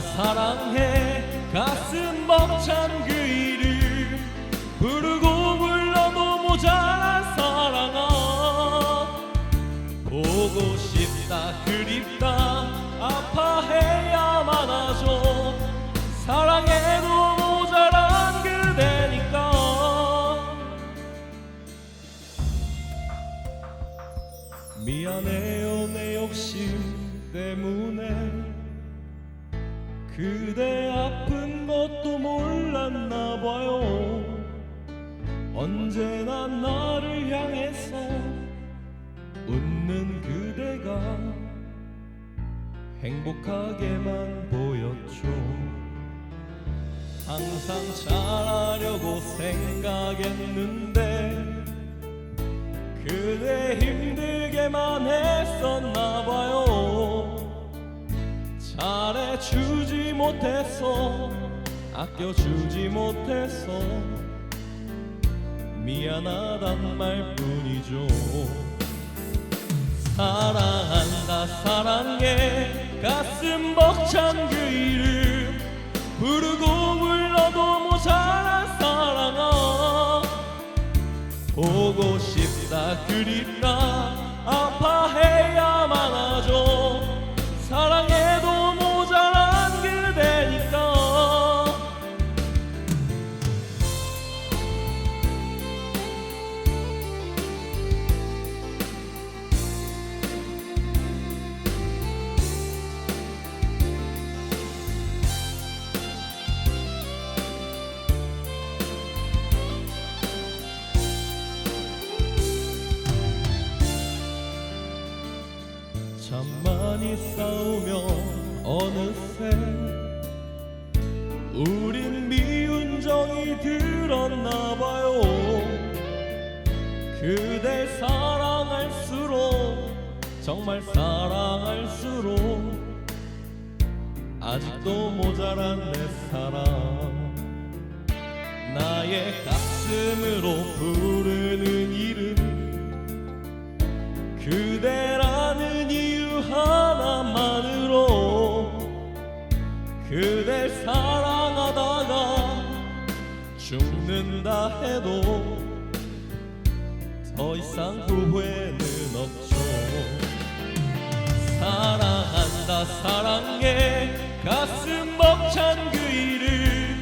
사랑해. 가슴 벅찬 그 이름. 부르고 불러도 모자란 사랑아. 보고 싶다 그립다. 아파해야만 하죠 사랑해도 모자란 그대니까. 미안해요 내 욕심 때문에 그대 아픈 것도 몰랐나 봐요. 언제나 나를 향해서 웃는 그대가 행복하게만 보였죠. 항상 잘하려고 생각했는데 그대 힘들게만 했었나 봐요 잘해주지 못해서 아껴주지 못해서 미안하단 말뿐이죠. 사랑한다 사랑해. 가슴 벅찬 그 이름 부르고 불러도 모자란 사랑아. 보고 싶다 그립다. 아파해 참 많이 싸우며 어느새 우린 미운 정이 들었나 봐요. 그댈 사랑할수록 정말 사랑할수록 아직도 모자란 내 사랑. 나의 가슴으로 부르는 이름. 그대 그댈 사랑하다가 죽는다 해도 더 이상 후회는 없죠 사랑한다 사랑해. 가슴 벅찬 그 이름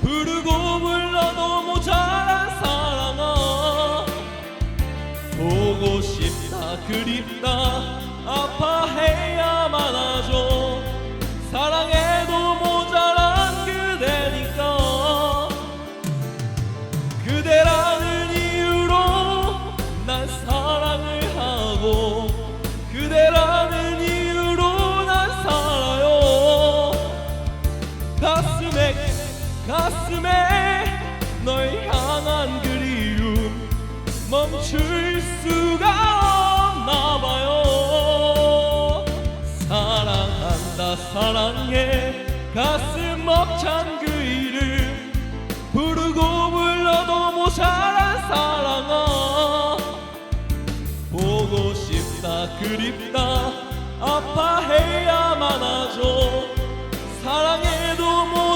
부르고 불러도 모자란 사랑아. 보고 싶다 그립다. 아파해야만 하죠 가슴에 널 향한 그리움 멈출 수가 없나 봐요. 사랑한다 사랑해. 가슴 벅찬 그 이름 부르고 불러도 모자란 사랑아. 보고 싶다 그립다. 아파해야만 하죠. 사랑해도 모